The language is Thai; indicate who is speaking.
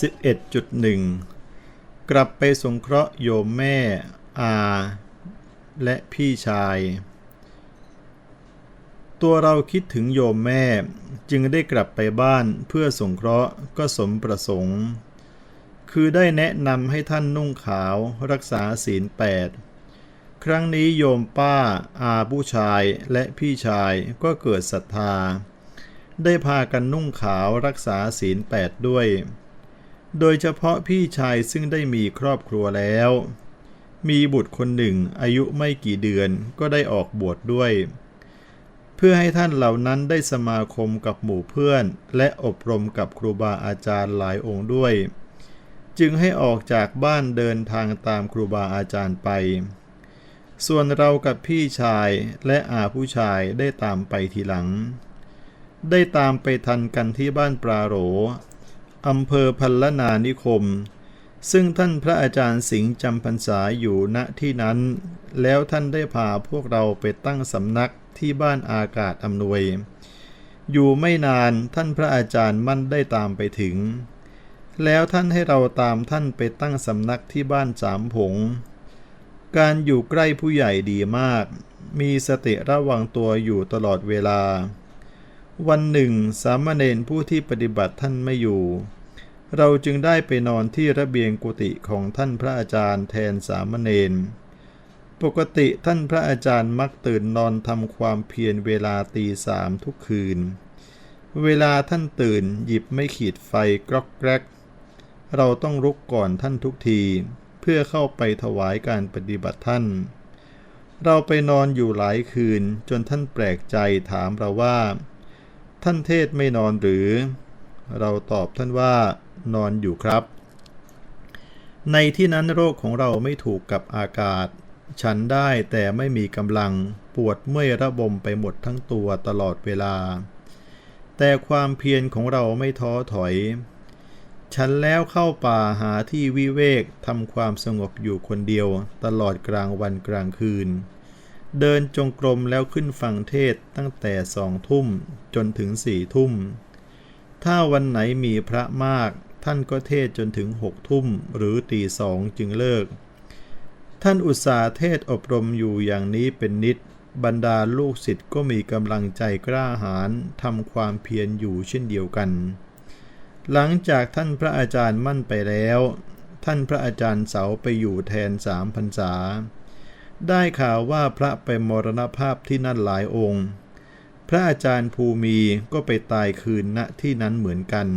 Speaker 1: 11.1 กลับไปสงเคราะห์โยมแม่ อาและพี่ชาย ตัวเราคิดถึงโยมแม่จึงได้กลับไปบ้านเพื่อสงเคราะห์ก็สมประสงค์ คือได้แนะนำให้ท่านนุ่งขาวรักษาศีลแปดครั้งนี้โยมป้า อาผู้ชายและพี่ชายก็เกิดศรัทธา ได้พากันนุ่งขาวรักษาศีลแปดด้วย โดยเฉพาะพี่ชายซึ่งได้มีครอบครัวแล้ว มีบุตรคนหนึ่งอายุไม่กี่เดือนก็ได้ออกบวชดด้วย เพื่อให้ท่านเหล่านั้นได้สมาคมกับหมู่เพื่อน และอบรมกับครูบาอาจารย์หลายองค์ด้วย จึงให้ออกจากบ้านเดินทางตามครูบาอาจารย์ไป ส่วนเรากับพี่ชายและอาผู้ชายได้ตามไปทีหลังได้ตามไปทันกันที่บ้านปราโหร อำเภอพันลนานิคม ซึ่งท่านพระอาจารย์สิงห์จำพรรษาอยู่ณที่นั้น แล้วท่านได้พาพวกเราไปตั้งสำนักที่บ้านอากาศอำนวย อยู่ไม่นานท่านพระอาจารย์มั่นได้ตามไปถึง แล้วท่านให้เราตามท่านไปตั้งสำนักที่บ้านสามผง การอยู่ใกล้ผู้ใหญ่ดีมาก มีสติระวังตัวอยู่ตลอดเวลา วันหนึ่ง สามเณรผู้ที่ปฏิบัติท่านไม่อยู่ เราจึงได้ไปนอนที่ระเบียงกุฏิของท่านพระอาจารย์แทนสามเณรปกติท่านพระอาจารย์มักตื่นนอนทำความเพียรเวลาตีสามทุกคืน เวลาท่านตื่นหยิบไม่ขีดไฟกรอกแกรก เราต้องลุกก่อนท่านทุกที เพื่อเข้าไปถวายการปฏิบัติท่าน เราไปนอนอยู่หลายคืนจนท่านแปลกใจถามเราว่า ท่านเทศไม่นอนหรือ เราตอบท่านว่านอนอยู่ครับ ในที่นั้นโรคของเราไม่ถูกกับอากาศ ฉันได้แต่ไม่มีกำลังปวดเมื่อยระบมไปหมดทั้งตัวตลอดเวลา แต่ความเพียรของเราไม่ท้อถอย ฉันแล้วเข้าป่าหาที่วิเวกทำความสงบอยู่คนเดียวตลอดกลางวันกลางคืน เดินจงกรมแล้วขึ้นฟังเทศตั้งแต่สองทุ่มจนถึงสี่ทุ่ม ถ้าวันไหนมีพระมาก ท่านก็เทศจนถึงหกทุ่มหรือตีสองจึงเลิก ท่านอุตสาเทศอบรมอยู่อย่างนี้เป็นนิด บรรดาลูกศิษย์ก็มีกำลังใจกล้าหาญทำความเพียรอยู่เช่นเดียวกัน หลังจากท่านพระอาจารย์มั่นไปแล้ว ท่านพระอาจารย์เสาไปอยู่แทนสามพรรษา ได้ข่าวว่าพระไปมรณภาพที่นั่นหลายองค์ พระอาจารย์ภูมีก็ไปตายคืนณที่นั้นเหมือนกัน